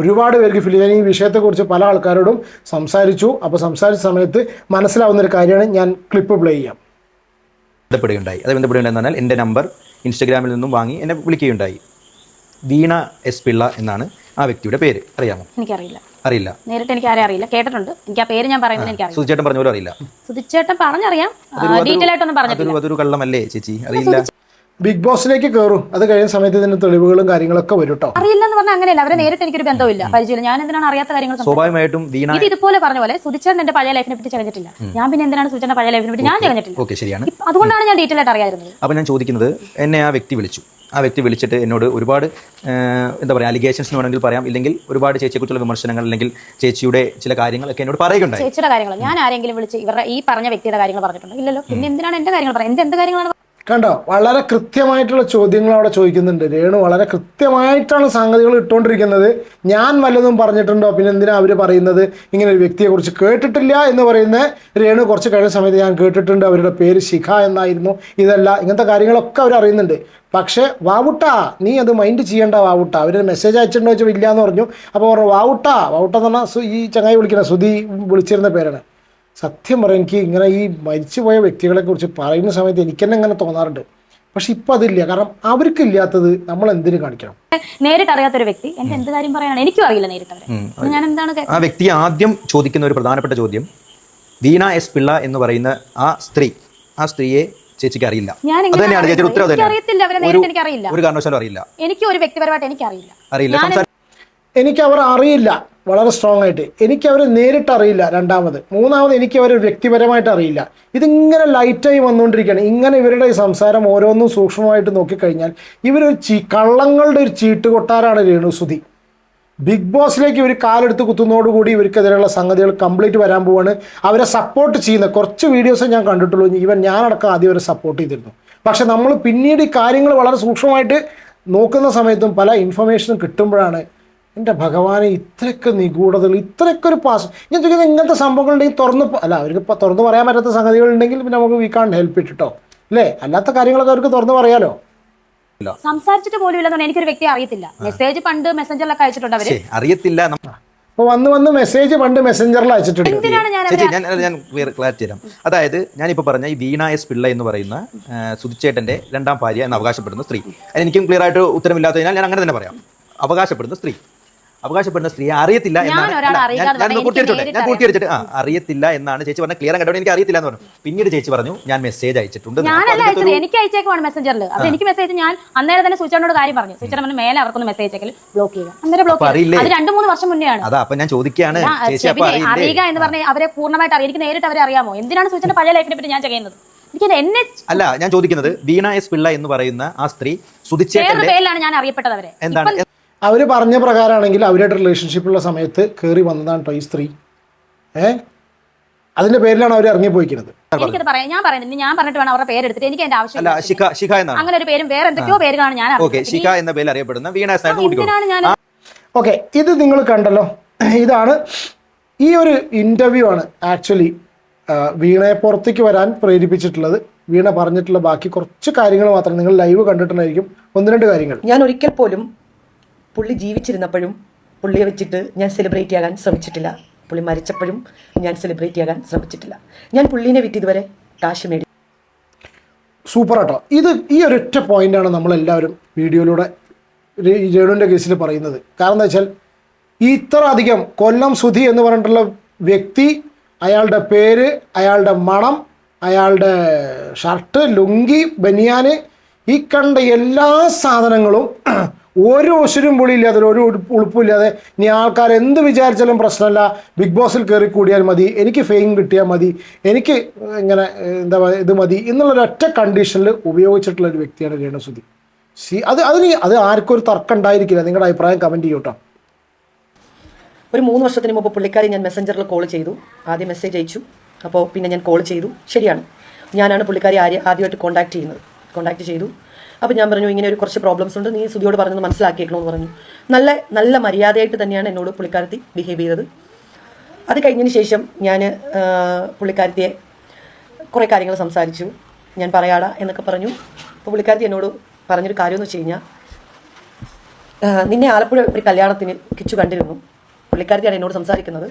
ഒരുപാട് പേർക്ക് ഫീൽ ചെയ്തു. ഞാൻ ഈ വിഷയത്തെക്കുറിച്ച് പല ആൾക്കാരോടും സംസാരിച്ചു. അപ്പോൾ സംസാരിച്ച സമയത്ത് മനസ്സിലാവുന്ന ഒരു കാര്യമാണ് ഞാൻ ക്ലിപ്പ് പ്ലേ ചെയ്യാം. ബന്ധപ്പെടുകയുണ്ടായി. അത് ബന്ധപ്പെടുകയുണ്ടായെന്ന് പറഞ്ഞാൽ എന്റെ നമ്പർ ഇൻസ്റ്റഗ്രാമിൽ നിന്നും വാങ്ങി എന്നെ വിളിക്കുകയുണ്ടായി. വീണ എസ് പിള്ള എന്നാണ് ആ വ്യക്തിയുടെ പേര്. അറിയാമോ? എനിക്കറിയില്ല. അറിയില്ല. നേരിട്ട് എനിക്ക് ആരെ അറിയില്ല. കേട്ടിട്ടുണ്ട്. എനിക്ക് ആ പേര് ഞാൻ പറയുന്നത് എനിക്ക് സുധിച്ചേട്ടൻ പറഞ്ഞ പോലും അറിയില്ല. സുധിച്ചേട്ടൻ പറഞ്ഞറിയാം. ഡീറ്റെയിൽ ആയിട്ടൊന്നും പറഞ്ഞു അതൊരു കള്ളമല്ലേ ചേച്ചി? അറിയില്ല. ബിഗ് ബോസിലേക്ക് കയറും അത് കഴിയുന്ന സമയത്ത് ഇതിന്റെ തെളിവുകളും കാര്യങ്ങളൊക്കെ വരും കേട്ടോ അറിയില്ലെന്ന് പറഞ്ഞാൽ അങ്ങനെയല്ല. അവരെ നേരിട്ട് എനിക്കൊരു ബന്ധമില്ല പരിചയമില്ല. ഞാൻ എന്തിനാണ് അറിയാത്ത കാര്യങ്ങൾ? സ്വാഭാവികമായിട്ടും വീണ ഇത് ഇതുപോലെ പറഞ്ഞ പോലെ സുധിച്ചേട്ടൻ എന്റെ പഴയ ലൈഫിനെ പറ്റി ചകഞ്ഞിട്ടില്ല ഞാൻ പിന്നെ എന്തിനാണ് സുധിച്ചേട്ടന്റെ പഴയ ലൈഫിനെ പറ്റി ഞാൻ ചകഞ്ഞിട്ടില്ല ഓക്കെ ശരിയാണ്. അതുകൊണ്ടാണ് ഞാൻ ഡീറ്റെയിൽ ആയിട്ട് അറിയാതിരുന്നത്. അപ്പോൾ ഞാൻ ചോദിക്കുന്നത് എന്നെ ആ വ്യക്തി വിളിച്ചു. ആ വ്യക്തി വിളിച്ചിട്ട് എന്നോട് ഒരുപാട് എന്താ പറയുക അലിഗേഷൻസ് എന്ന് വേണമെങ്കിൽ പറയാം. ഇല്ലെങ്കിൽ ഒരുപാട് ചേച്ചിയെക്കുറിച്ചുള്ള വിമർശനങ്ങൾ അല്ലെങ്കിൽ ചേച്ചിയുടെ ചില കാര്യങ്ങളൊക്കെ എന്നോട് പറയുകയുണ്ടായി. ചേച്ചിയുടെ കാര്യങ്ങൾ ഞാൻ ആരെങ്കിലും വിളിച്ച് ഇവരുടെ ഈ പറഞ്ഞ വ്യക്തിയുടെ കാര്യങ്ങൾ പറഞ്ഞിട്ടുണ്ട്? ഇല്ലല്ലോ. പിന്നെ എന്തിനാണ് എന്റെ കാര്യങ്ങൾ പറയുന്നത് എന്ത് എന്ത് കാര്യങ്ങളാണ് കണ്ടോ വളരെ കൃത്യമായിട്ടുള്ള ചോദ്യങ്ങൾ അവിടെ ചോദിക്കുന്നുണ്ട്. രേണു വളരെ കൃത്യമായിട്ടാണ് സംഗതികൾ ഇട്ടുകൊണ്ടിരിക്കുന്നത്. ഞാൻ വല്ലതും പറഞ്ഞിട്ടുണ്ടോ? പിന്നെ എന്തിനാ അവർ പറയുന്നത്? ഇങ്ങനെ ഒരു വ്യക്തിയെക്കുറിച്ച് കേട്ടിട്ടില്ല എന്ന് പറയുന്ന രേണു കുറച്ച് കഴിഞ്ഞ സമയത്ത് ഞാൻ കേട്ടിട്ടുണ്ട്. അവരുടെ പേര് ശിഖ എന്നായിരുന്നു. ഇതല്ല ഇങ്ങനത്തെ കാര്യങ്ങളൊക്കെ അവർ അറിയുന്നുണ്ട്. പക്ഷേ വാവുട്ട നീ അത് മൈൻഡ് ചെയ്യേണ്ട വാവുട്ട. അവർ മെസ്സേജ് അയച്ചിട്ടുണ്ടോ വെച്ചാൽ ഇല്ല എന്ന് പറഞ്ഞു. അപ്പോൾ പറഞ്ഞു വാവുട്ട വാവുട്ട എന്ന് പറഞ്ഞാൽ ഈ ചങ്ങായി വിളിക്കുന്ന സുധി വിളിച്ചിരുന്ന പേരാണ്. സത്യം പറയാം എനിക്ക് ഇങ്ങനെ ഈ മരിച്ചുപോയ വ്യക്തികളെ കുറിച്ച് പറയുന്ന സമയത്ത് എനിക്ക് തന്നെ അങ്ങനെ തോന്നാറുണ്ട്. പക്ഷെ ഇപ്പൊ അതില്ല. കാരണം അവർക്ക് ഇല്ലാത്തത് നമ്മൾ എന്തിനു കാണിക്കണം? നേരിട്ട് അറിയാത്ത ഒരു വ്യക്തി എന്റെ എന്ത് കാര്യം പറയാനാണ് എനിക്കും അറിയില്ല നേരിട്ട് അവരെ ഞാൻ എന്താണ് ആ വ്യക്തി ആദ്യം ചോദിക്കുന്ന ഒരു പ്രധാനപ്പെട്ട ചോദ്യം വീണ എസ് പിള്ള എന്ന് പറയുന്ന ആ സ്ത്രീ ആ സ്ത്രീയെ ചേച്ചിക്ക് അറിയില്ല. ഞാൻ അത് എങ്ങനെ തന്നെയാണ് ചേച്ചിയുടെ ഉത്തരവ് അറിയില്ല ഒരു കാരണവശാലും അറിയില്ല. എനിക്ക് ഒരു വ്യക്തിപരമായിട്ട് എനിക്ക് അറിയില്ല. അറിയില്ല എനിക്ക് അവർ അറിയില്ല. വളരെ സ്ട്രോങ് ആയിട്ട്. എനിക്ക് അവരെ നേരിട്ട് അറിയില്ല രണ്ടാമത്. മൂന്നാമത് എനിക്ക് അവരെ വ്യക്തിപരമായിട്ട് അറിയില്ല. ഇതിങ്ങനെ ലൈറ്റായി വന്നുകൊണ്ടിരിക്കുകയാണ്. ഇങ്ങനെ ഇവരുടെ ഈ സംസാരം ഓരോന്നും സൂക്ഷ്മമായിട്ട് നോക്കിക്കഴിഞ്ഞാൽ ഇവരൊരു ചീ കള്ളങ്ങളുടെ ഒരു ചീട്ട് കൊട്ടാരാണ് രേണുസുതി. ബിഗ് ബോസിലേക്ക് ഇവർ കാലെടുത്ത് കുത്തുന്നതോടുകൂടി ഇവർക്കെതിരെയുള്ള സംഗതികൾ കംപ്ലീറ്റ് വരാൻ പോവാണ്. അവരെ സപ്പോർട്ട് ചെയ്യുന്ന കുറച്ച് വീഡിയോസ് ഞാൻ കണ്ടിട്ടുള്ളൂ. ഇവൻ ഞാനടക്കം ആദ്യം അവരെ സപ്പോർട്ട് ചെയ്തിരുന്നു. പക്ഷെ നമ്മൾ പിന്നീട് ഈ കാര്യങ്ങൾ വളരെ സൂക്ഷ്മമായിട്ട് നോക്കുന്ന സമയത്തും പല ഇൻഫർമേഷനും കിട്ടുമ്പോഴാണ് എന്റെ ഭഗവാനെ ഇത്രയൊക്കെ നിഗൂഢതകൾ ഇത്രയൊക്കെ ഒരു പാസ്. ഞാൻ ചോദിക്കുന്നത് ഇങ്ങനത്തെ സംഭവങ്ങളുണ്ടെങ്കിൽ തുറന്ന് അല്ല അവർക്ക് ഇപ്പോൾ തുറന്ന് പറയാൻ പറ്റാത്ത സംഗതികളുണ്ടെങ്കിൽ പിന്നെ നമുക്ക് വി കാണ്ട് ഹെൽപ്പ് ഇട്ടിട്ടോ അല്ലേ? അല്ലാത്ത കാര്യങ്ങളൊക്കെ അവർക്ക് തുറന്ന് പറയാലോ? സംസാരിച്ചിട്ട് പോലും ഇല്ലെന്ന് എനിക്കൊരു വ്യക്തി അറിയത്തില്ല. മെസ്സേജ് പണ്ട് മെസ്സഞ്ചറിലൊക്കെ അയച്ചിട്ടുണ്ട് അവർ. അറിയത്തില്ല അപ്പോൾ വന്ന് വന്ന് മെസ്സേജ് പണ്ട് മെസ്സഞ്ചറിൽ അയച്ചിട്ടുണ്ട്. ഞാൻ ചേച്ചി ഞാൻ ഞാൻ ക്ലാരിറ്റി തരാം. അതായത് ഞാനിപ്പോൾ പറഞ്ഞ ഈ വീണ എസ് പിള്ള എന്ന് പറയുന്ന ആ, സുധിച്ചേട്ടന്റെ രണ്ടാം ഭാര്യ എന്ന് അവകാശപ്പെടുന്ന സ്ത്രീ. എനിക്കും ക്ലിയർ ആയിട്ട് ഉത്തരമില്ലാത്തതിനാൽ ഞാൻ അങ്ങനെ തന്നെ പറയാം. അവകാശപ്പെടുന്ന സ്ത്രീ. അവകാശപ്പെടുന്ന സ്ത്രീ അറിയത്തില്ല എന്നാണ്. ഒരാളെ ഞാൻ- പൂർത്തീകരിച്ചിട്ട് ആ അറിയത്തില്ല എന്നാണ് ചേച്ചി പറഞ്ഞ ക്ലിയർ കണ്ടോ? എനിക്ക് അറിയത്തില്ല എന്ന് പറഞ്ഞു. പിന്നീട് ചേച്ചി പറഞ്ഞു ഞാൻ മെസ്സേജ് അയച്ചിട്ടുണ്ട്. എന്ന്. ഞാനല്ല അയച്ചത്. എനിക്ക് അയച്ചേക്കുവാണ് മെസ്സഞ്ചറിൽ അപ്പൊ എനിക്ക് മെസ്സേജ് ഞാൻ അന്നേരം തന്നെ സുചേട്ടനോട് കാര്യം പറഞ്ഞു. സൂചന പറഞ്ഞു മേലെ അവർക്കൊന്ന് മെസ്സേജ് അയച്ചെങ്കിൽ ബ്ലോക്ക് ചെയ്യുക. അന്നേരം ബ്ലോക്ക് അത് രണ്ടു മൂന്ന് വർഷം മുന്നെയാണ് അതാ അപ്പൊ ഞാൻ ചോദിക്കുകയാണ്. അറിയുക എന്ന് പറഞ്ഞാൽ അവരെ പൂർണമായിട്ട് അറിയാം. എനിക്ക് നേരിട്ട് അവരെ അറിയാമോ? എന്തിനാണ് സൂചന പഴയ ലൈഫിനെ പറ്റി ഞാൻ ചെയ്യുന്നത് അല്ല ഞാൻ ചോദിക്കുന്നത് വീണ എസ് പിള്ള എന്ന് പറയുന്ന ആ സ്ത്രീ സുധിച്ചേട്ടന്റെ പേരിലാണ് ഞാൻ അറിയപ്പെട്ടത് അവരെ. എന്താണ്? അവർ പറഞ്ഞ പ്രകാരമാണെങ്കിൽ അവരുടെ റിലേഷൻഷിപ്പുള്ള സമയത്ത് കയറി വന്നതാണ് കേട്ടോ ഈ സ്ത്രീ. ഏ? അതിന്റെ പേരിലാണ് അവർ ഇറങ്ങിപ്പോയിക്കുന്നത്. എനിക്കത് പറയാം. ഞാൻ പറയുന്നത് ഞാൻ പറഞ്ഞിട്ട് വേണം അവരുടെ പേരെടുത്തിട്ട്. എനിക്ക് എന്റെ അങ്ങനെ ഒരു പേരും വേറെ എന്തൊക്കെയോ പേരുകളാണ് ഞാൻ ഓക്കെ ഇത് നിങ്ങൾ കണ്ടല്ലോ. ഇതാണ് ഈ ഒരു ഇന്റർവ്യൂ ആണ് ആക്ച്വലി വീണയെ പുറത്തേക്ക് വരാൻ പ്രേരിപ്പിച്ചിട്ടുള്ളത്. വീണ പറഞ്ഞിട്ടുള്ള ബാക്കി കുറച്ച് കാര്യങ്ങൾ മാത്രം നിങ്ങൾ ലൈവ് കണ്ടിട്ടുണ്ടായിരിക്കും. ഒന്ന് രണ്ട് കാര്യങ്ങൾ. ഞാൻ ഒരിക്കൽ പോലും പുള്ളി ജീവിച്ചിരുന്നപ്പോഴും പുള്ളിയെ വെച്ചിട്ട് ഞാൻ സെലിബ്രേറ്റ് ചെയ്യാൻ ശ്രമിച്ചിട്ടില്ല. പുള്ളി മരിച്ചപ്പോഴും ഞാൻ സെലിബ്രേറ്റ് ചെയ്യാൻ ശ്രമിച്ചിട്ടില്ല. ഞാൻ പുള്ളിനെ വിറ്റ് ഇതുവരെ കാശ് മേടി സൂപ്പർ ആട്ടോ. ഇത് ഈ ഒരൊറ്റ പോയിന്റാണ് നമ്മളെല്ലാവരും വീഡിയോയിലൂടെ രേണുവിന്റെ കേസിൽ പറയുന്നത്. കാരണം എന്താ വെച്ചാൽ ഇത്ര അധികം കൊല്ലം സുധി എന്ന് പറഞ്ഞിട്ടുള്ള വ്യക്തി അയാളുടെ പേര് അയാളുടെ മണം അയാളുടെ ഷർട്ട് ലുങ്കി ബനിയാന് ഈ കണ്ട എല്ലാ സാധനങ്ങളും ഒരു ഒശരും പൊളിയില്ലാതെ ഒരു ഉളുപ്പില്ലാതെ ഇനി ആൾക്കാർ എന്ത് വിചാരിച്ചാലും പ്രശ്നമല്ല. ബിഗ് ബോസിൽ കയറി കൂടിയാൽ മതി. എനിക്ക് ഫെയിം കിട്ടിയാൽ മതി. എനിക്ക് ഇങ്ങനെ എന്താ പറയുക ഇത് മതി എന്നുള്ളൊരൊറ്റ കണ്ടീഷനിൽ ഉപയോഗിച്ചിട്ടുള്ള ഒരു വ്യക്തിയാണ് രേണുസുതി സി അത് അതിന് അത് ആർക്കും ഒരു തർക്കം ഉണ്ടായിരിക്കില്ല. നിങ്ങളുടെ അഭിപ്രായം കമന്റ് ചെയ്യൂട്ടോ ഒരു മൂന്ന് വർഷത്തിന് മുമ്പ് പുള്ളിക്കാരി ഞാൻ മെസ്സഞ്ചറിൽ കോൾ ചെയ്തു. ആദ്യം മെസ്സേജ് അയച്ചു. അപ്പോൾ പിന്നെ ഞാൻ കോൾ ചെയ്തു. ശരിയാണ്. ഞാനാണ് പുള്ളിക്കാരി ആര്യ ആദ്യമായിട്ട് കോൺടാക്ട് ചെയ്യുന്നത്. കോൺടാക്ട് ചെയ്തു. അപ്പോൾ ഞാൻ പറഞ്ഞു ഇങ്ങനെ ഒരു കുറച്ച് പ്രോബ്ലംസ് ഉണ്ട്. നീ സുധിയോട് പറഞ്ഞത് മനസ്സിലാക്കിയേക്കണമെന്ന് പറഞ്ഞു. നല്ല നല്ല മര്യാദയായിട്ട് തന്നെയാണ് എന്നോട് പുള്ളിക്കാരത്തി ബിഹേവ് ചെയ്തത്. അത് കഴിഞ്ഞതിന് ശേഷം ഞാൻ പുള്ളിക്കാരത്തിയെ കുറേ കാര്യങ്ങൾ സംസാരിച്ചു. ഞാൻ പറയാടാ എന്നൊക്കെ പറഞ്ഞു. അപ്പോൾ പുള്ളിക്കാരത്തി എന്നോട് പറഞ്ഞൊരു കാര്യം എന്ന് വെച്ച് കഴിഞ്ഞാൽ നിന്നെ ആലപ്പുഴ ഒരു കല്യാണത്തിന് കിച്ചു കണ്ടിരുന്നു. പുള്ളിക്കാരത്തിയാണ് എന്നോട് സംസാരിക്കുന്നത്.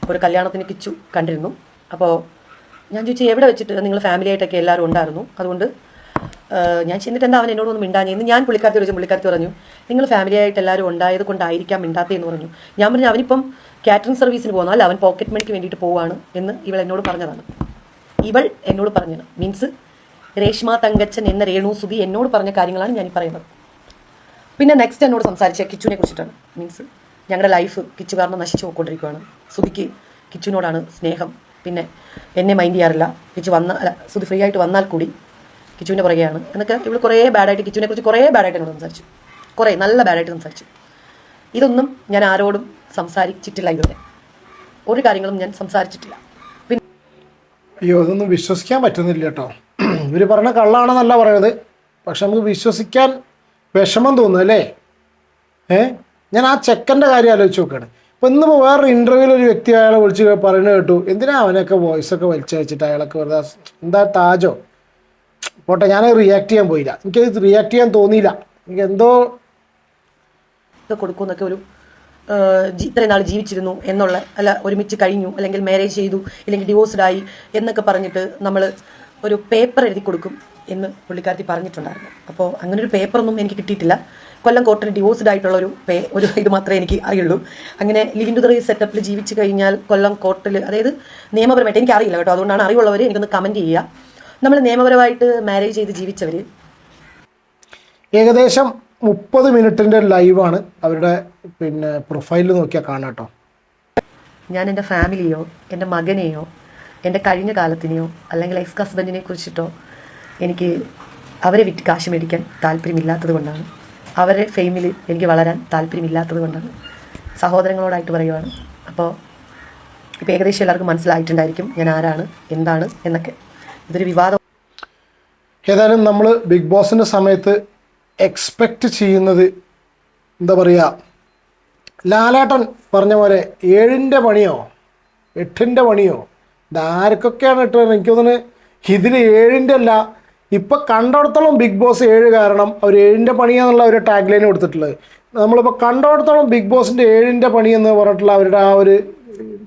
അപ്പോൾ ഒരു കല്യാണത്തിന് കിച്ചു കണ്ടിരുന്നു. അപ്പോൾ ഞാൻ ചോദിച്ചു എവിടെ വെച്ചിട്ട് നിങ്ങൾ ഫാമിലിയായിട്ടൊക്കെ എല്ലാവരും ഉണ്ടായിരുന്നു? അതുകൊണ്ട് ഞാൻ ചെന്നിട്ട് എന്താ അവൻ എന്നോടൊന്നും മിണ്ടാഞ്ഞ്? ഇന്ന് ഞാൻ പുള്ളിക്കാരത്തി ചോദിച്ചു പുള്ളിക്കാരത്തി പറഞ്ഞു നിങ്ങൾ ഫാമിലി ആയിട്ട് എല്ലാവരും ഉണ്ടായത് കൊണ്ടായിരിക്കാം മിണ്ടാത്തതെന്ന് പറഞ്ഞു. ഞാൻ പറഞ്ഞു അവനിപ്പം കാറ്ററിംഗ് സർവീസിന് പോകുന്നു അല്ല അവൻ പോക്കറ്റ് മണിക്ക് വേണ്ടിയിട്ട് പോവാണ് എന്ന് ഇവൾ എന്നോട് പറഞ്ഞതാണ്. ഇവൾ എന്നോട് പറഞ്ഞത് മീൻസ് രേഷ്മ തങ്കച്ചൻ എന്ന രേണു സുധി എന്നോട് പറഞ്ഞ കാര്യങ്ങളാണ് ഞാൻ ഈ പറയുന്നത്. പിന്നെ നെക്സ്റ്റ് എന്നോട് സംസാരിച്ച കിച്ചുവിനെ കുറിച്ചിട്ടാണ്. മീൻസ് ഞങ്ങളുടെ ലൈഫ് കിച്ചു കാരണം നശിച്ചു പോയിക്കൊണ്ടിരിക്കുകയാണ് സുധിക്ക് കിച്ചുവിനോടാണ് സ്നേഹം. പിന്നെ എന്നെ മൈൻഡ് ചെയ്യാറില്ല. കിച്ചു വന്ന സുധി ഫ്രീ ആയിട്ട് വന്നാൽ കൂടി കിച്ചുവിന്റെ പുറകെയാണ്. എന്നൊക്കെ ഇവൾ കുറേ ബാഡായിട്ട് കിച്ചുവിനെ കുറിച്ച് കുറേ ബാഡായിട്ട് എന്നോട് സംസാരിച്ചു. കുറേ നല്ല ബാഡായിട്ട് സംസാരിച്ചു. ഇതൊന്നും ഞാൻ ആരോടും സംസാരിച്ചിട്ടില്ല ഇതുവരെ. ഒരു കാര്യങ്ങളും ഞാൻ സംസാരിച്ചിട്ടില്ല. പിന്നെ അയ്യോ അതൊന്നും വിശ്വസിക്കാൻ പറ്റുന്നില്ല കേട്ടോ. ഇവർ പറഞ്ഞ കള്ളാണെന്നല്ല പറയുന്നത് പക്ഷെ നമുക്ക് വിശ്വസിക്കാൻ വിഷമം തോന്നുന്നു അല്ലേ? ഏ? ഞാൻ ആ ചെക്കന്റെ കാര്യം ആലോചിച്ച് നോക്കുകയാണ് ഇപ്പം ഇന്നിപ്പോൾ വേറൊരു ഇന്റർവ്യൂവിൽ ഒരു വ്യക്തി അയാളെ വിളിച്ച് പറയുന്നത് കേട്ടു. എന്തിനാ അവനൊക്കെ വോയിസൊക്കെ വലിച്ചയച്ചിട്ട് അയാളൊക്കെ വെറുതെ എന്താ താജോ? പോട്ടെ ഞാൻ റിയാക്ട് ചെയ്യാൻ പോയില്ല. എനിക്കത് റിയാക്ട് ചെയ്യാൻ തോന്നിയില്ല. എനിക്ക് എന്തോ ഒക്കെ കൊടുക്കുമെന്നൊക്കെ ഒരു ഇത്രയും നാൾ ജീവിച്ചിരുന്നു എന്നുള്ള അല്ല ഒരുമിച്ച് കഴിഞ്ഞു അല്ലെങ്കിൽ മാരേജ് ചെയ്തു അല്ലെങ്കിൽ ഡിവോഴ്സ്ഡ് ആയി എന്നൊക്കെ പറഞ്ഞിട്ട് നമ്മൾ ഒരു പേപ്പർ എഴുതി കൊടുക്കും എന്ന് പുള്ളിക്കാരത്തി പറഞ്ഞിട്ടുണ്ടായിരുന്നു. അപ്പോൾ അങ്ങനെ ഒരു പേപ്പറൊന്നും എനിക്ക് കിട്ടിയിട്ടില്ല. കൊല്ലം കോർട്ടിന് ഡിവോഴ്സ്ഡ് ആയിട്ടുള്ള ഒരു പേ ഒരു ഇത് മാത്രമേ എനിക്ക് അറിയുള്ളൂ. അങ്ങനെ ലിവിൻ ടു ദ സെറ്റപ്പിൽ ജീവിച്ചു കഴിഞ്ഞാൽ കൊല്ലം കോർട്ടിൽ അതായത് നിയമപരമായിട്ട് എനിക്ക് അറിയില്ല കേട്ടോ. അതുകൊണ്ടാണ് അറിവുള്ളവർ എനിക്കൊന്ന് കമന്റ് ചെയ്യുക. നമ്മൾ നിയമപരമായിട്ട് മാരേജ് ചെയ്ത് ജീവിച്ചവർ ഏകദേശം മുപ്പത് മിനിറ്റിന്റെ ലൈവാണ് അവരുടെ പിന്നെ പ്രൊഫൈലിൽ നോക്കിയാൽ കാണാം കേട്ടോ. ഞാൻ എന്റെ ഫാമിലിയോ എന്റെ മകനെയോ എന്റെ കഴിഞ്ഞ കാലത്തിനെയോ അല്ലെങ്കിൽ എക്സ് ഹസ്ബൻഡിനെ കുറിച്ചിട്ടോ എനിക്ക് അവരെ വിറ്റ് കാശ് മേടിക്കാൻ താല്പര്യമില്ലാത്തത് കൊണ്ടാണ്. അവരെ ഫെയിമിൽ എനിക്ക് വളരാൻ താല്പര്യമില്ലാത്തത് കൊണ്ടാണ്. സഹോദരങ്ങളോടായിട്ട് പറയുവാണ്. അപ്പോൾ ഇപ്പോൾ ഏകദേശം എല്ലാവർക്കും മനസ്സിലായിട്ടുണ്ടായിരിക്കും ഞാൻ ആരാണ് എന്താണ് എന്നൊക്കെ. ഇതൊരു വിവാദം. ഏതായാലും നമ്മൾ ബിഗ് ബോസിന്റെ സമയത്ത് എക്സ്പെക്റ്റ് ചെയ്യുന്നത് എന്താ പറയുക ലാലേട്ടൻ പറഞ്ഞ പോലെ ഏഴിന്റെ പണിയോ എട്ടിന്റെ പണിയോ ഇതാർക്കൊക്കെയാണ് ഇട്ടത്? എനിക്ക് തോന്നുന്നത് ഇതിൽ ഏഴിന്റെ അല്ല ഇപ്പം കണ്ടിടത്തോളം ബിഗ് ബോസ് ഏഴ് കാരണം അവർ ഏഴിന്റെ പണിയാന്നുള്ള ഒരു ടാഗ് ലൈൻ കൊടുത്തിട്ടുള്ളത്. നമ്മളിപ്പോൾ കണ്ടിടത്തോളം ബിഗ് ബോസിന്റെ ഏഴിന്റെ പണി എന്ന് പറഞ്ഞിട്ടുള്ള അവരുടെ ആ ഒരു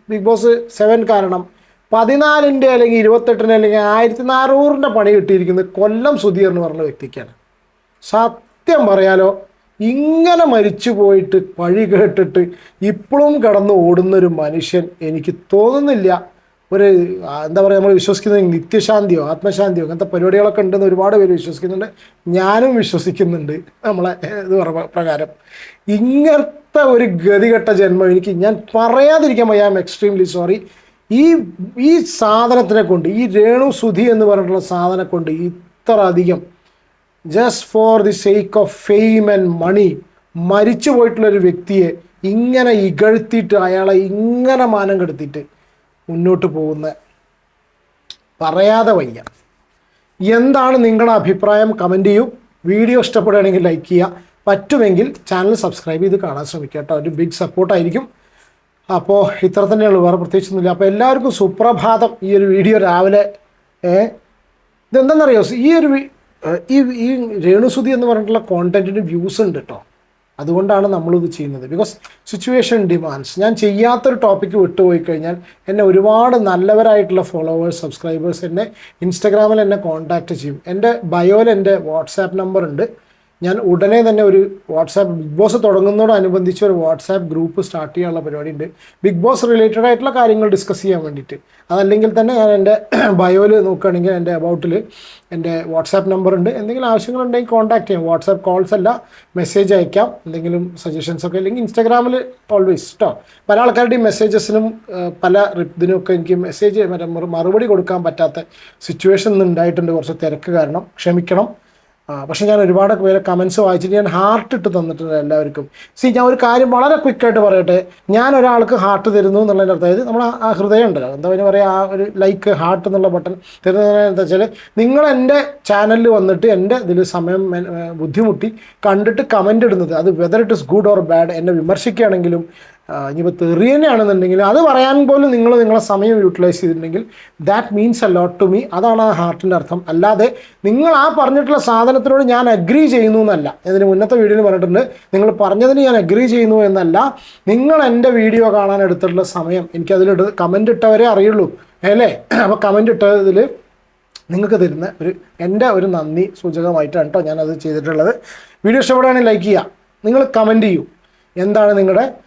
ബിഗ് ബോസ് സെവൻ കാരണം പതിനാലിന്റെ അല്ലെങ്കിൽ ഇരുപത്തെട്ടിന്റെ അല്ലെങ്കിൽ ആയിരത്തി നാനൂറിന്റെ പണി കിട്ടിയിരിക്കുന്നത് കൊല്ലം സുധീർ എന്ന് പറഞ്ഞ വ്യക്തിക്കാണ്. സത്യം പറയാലോ ഇങ്ങനെ മരിച്ചു പോയിട്ട് വഴി കേട്ടിട്ട് ഇപ്പോഴും കടന്ന് ഓടുന്നൊരു മനുഷ്യൻ എനിക്ക് തോന്നുന്നില്ല. ഒരു എന്താ പറയുക നമ്മൾ വിശ്വസിക്കുന്നത് നിത്യശാന്തിയോ ആത്മശാന്തിയോ അങ്ങനത്തെ പരിപാടികളൊക്കെ ഉണ്ടെന്ന് ഒരുപാട് പേര് വിശ്വസിക്കുന്നുണ്ട്. ഞാനും വിശ്വസിക്കുന്നുണ്ട് നമ്മളെ ഇത് പ്രകാരം. ഇങ്ങനത്തെ ഒരു ഗതികെട്ട ജന്മം എനിക്ക് ഞാൻ പറയാതിരിക്കാൻ വയ്യ ഐ എക്സ്ട്രീംലി സോറി ഈ ഈ സാധനത്തിനെ കൊണ്ട് ഈ രേണു സുധി എന്ന് പറഞ്ഞിട്ടുള്ള സാധനം കൊണ്ട് ഇത്ര അധികം just for the sake of fame and money മരിച്ചു പോയിട്ടുള്ള ഒരു വ്യക്തിയെ ഇങ്ങനെ ഇകഴ്ത്തിയിട്ട് അയാളെ ഇങ്ങനെ മാനം കെടുത്തിയിട്ട് മുന്നോട്ട് പോകുന്ന പറയാതെ വയ്യ. എന്താണ് നിങ്ങളുടെ അഭിപ്രായം? കമന്റ് ചെയ്യൂ. വീഡിയോ ഇഷ്ടപ്പെടുകയാണെങ്കിൽ ലൈക്ക് ചെയ്യുക. പറ്റുമെങ്കിൽ ചാനൽ സബ്സ്ക്രൈബ് ചെയ്ത് കാണാൻ ശ്രമിക്കുക കേട്ടോ. ഒരു ബിഗ് സപ്പോർട്ടായിരിക്കും അപ്പോൾ ഇത്ര തന്നെയുള്ളൂ വേറെ പ്രത്യേകിച്ചൊന്നുമില്ല. അപ്പോൾ എല്ലാവർക്കും സുപ്രഭാതം ഈ ഒരു വീഡിയോ രാവിലെ ഏ ഇതെന്താണെന്നറിയോ ഈ ഒരു ഈ ഈ രേണുസുതി എന്ന് പറഞ്ഞിട്ടുള്ള കോണ്ടന്റിന് വ്യൂസ് ഉണ്ട് കേട്ടോ അതുകൊണ്ടാണ് നമ്മളിത് ചെയ്യുന്നത്. ബിക്കോസ് സിറ്റുവേഷൻ ഡിമാൻഡ്സ് ഞാൻ ചെയ്യാത്തൊരു ടോപ്പിക്ക് വിട്ടുപോയി കഴിഞ്ഞാൽ എന്നെ ഒരുപാട് നല്ലവരായിട്ടുള്ള ഫോളോവേഴ്സ് സബ്സ്ക്രൈബേഴ്സ് എന്നെ ഇൻസ്റ്റാഗ്രാമിൽ എന്നെ കോൺടാക്റ്റ് ചെയ്യും. എന്റെ ബയോയിൽ എന്റെ വാട്സാപ്പ് നമ്പർ ഉണ്ട്. ഞാൻ ഉടനെ തന്നെ ഒരു വാട്സാപ്പ് ബിഗ് ബോസ് തുടങ്ങുന്നതോടനുബന്ധിച്ച് ഒരു വാട്സാപ്പ് ഗ്രൂപ്പ് സ്റ്റാർട്ട് ചെയ്യാനുള്ള പരിപാടി ഉണ്ട് ബിഗ് ബോസ് റിലേറ്റഡ് ആയിട്ടുള്ള കാര്യങ്ങൾ ഡിസ്കസ് ചെയ്യാൻ വേണ്ടിയിട്ട്. അതല്ലെങ്കിൽ തന്നെ ഞാൻ എന്റെ ബയോയിൽ നോക്കുകയാണെങ്കിൽ എന്റെ അബൌട്ടിൽ എന്റെ വാട്സാപ്പ് നമ്പർ ഉണ്ട്. എന്തെങ്കിലും ആവശ്യങ്ങളുണ്ടെങ്കിൽ കോൺടാക്ട് ചെയ്യാം. വാട്സാപ്പ് കോൾസ് അല്ല മെസ്സേജ് അയക്കാം. എന്തെങ്കിലും സജഷൻസ് ഒക്കെ അല്ലെങ്കിൽ ഇൻസ്റ്റാഗ്രാമിൽ ഓൾവേസ് കേട്ടോ പല ആൾക്കാരുടെയും മെസ്സേജസിനും പല ഇതിനൊക്കെ എനിക്ക് മെസ്സേജ് മറുപടി കൊടുക്കാൻ പറ്റാത്ത സിറ്റുവേഷൻ ഉണ്ടായിട്ടുണ്ട്. കുറച്ച് തിരക്ക് കാരണം. ക്ഷമിക്കണം. പക്ഷെ ഞാൻ ഒരുപാട് പേരെ കമൻസ് വായിച്ചിട്ട് ഞാൻ ഹാർട്ട് ഇട്ട് തന്നിട്ടുണ്ട് എല്ലാവർക്കും. സി ഞാൻ ഒരു കാര്യം വളരെ ക്വിക്കായിട്ട് പറയട്ടെ. ഞാൻ ഒരാൾക്ക് ഹാർട്ട് തരുന്നു എന്നുള്ളതിന്റെ അതായത് നമ്മൾ ആ ഹൃദയം ഉണ്ടല്ലോ. എന്താ പറയുക ആ ഒരു ലൈക്ക് ഹാർട്ട് എന്നുള്ള ബട്ടൺ തരുന്നതിന് എന്താ വെച്ചാൽ നിങ്ങൾ എന്റെ ചാനലിൽ വന്നിട്ട് എന്റെ ഇതിൽ സമയം ബുദ്ധിമുട്ടി കണ്ടിട്ട് കമന്റ് ഇടുന്നത്. അത് whether it is good or bad എന്നെ വിമർശിക്കുകയാണെങ്കിലും ഇനിയിപ്പോൾ തെറിയനെയാണെന്നുണ്ടെങ്കിൽ അത് പറയാൻ പോലും നിങ്ങൾ നിങ്ങളെ സമയം യൂട്ടിലൈസ് ചെയ്തിട്ടുണ്ടെങ്കിൽ that means a lot to me അതാണ് ആ ഹാർട്ടിന്റെ അർത്ഥം. അല്ലാതെ നിങ്ങൾ ആ പറഞ്ഞിട്ടുള്ള സാധനത്തിനോട് ഞാൻ അഗ്രി ചെയ്യുന്നു എന്നല്ല. ഇതിന് മുന്നത്തെ വീഡിയോയിൽ പറഞ്ഞിട്ടുണ്ട്. നിങ്ങൾ പറഞ്ഞതിന് ഞാൻ അഗ്രി ചെയ്യുന്നു എന്നല്ല. നിങ്ങൾ എന്റെ വീഡിയോ കാണാൻ എടുത്തിട്ടുള്ള സമയം. എനിക്കതിലിട്ട് കമന്റ് ഇട്ടവരെ അറിയുള്ളൂ. അല്ലേ? അപ്പോൾ കമന്റ് ഇട്ടതിൽ നിങ്ങൾക്ക് തരുന്ന ഒരു എന്റെ ഒരു നന്ദി സൂചകമായിട്ടാണ് കേട്ടോ ഞാനത് ചെയ്തിട്ടുള്ളത്. വീഡിയോ ഇഷ്ടപ്പെടുകയാണെങ്കിൽ ലൈക്ക് ചെയ്യുക. നിങ്ങൾ കമന്റ് ചെയ്യൂ. എന്താണ് നിങ്ങളുടെ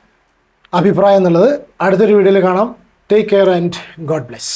അഭിപ്രായം എന്നുള്ളത് അടുത്തൊരു വീഡിയോയിൽ കാണാം. Take care and God bless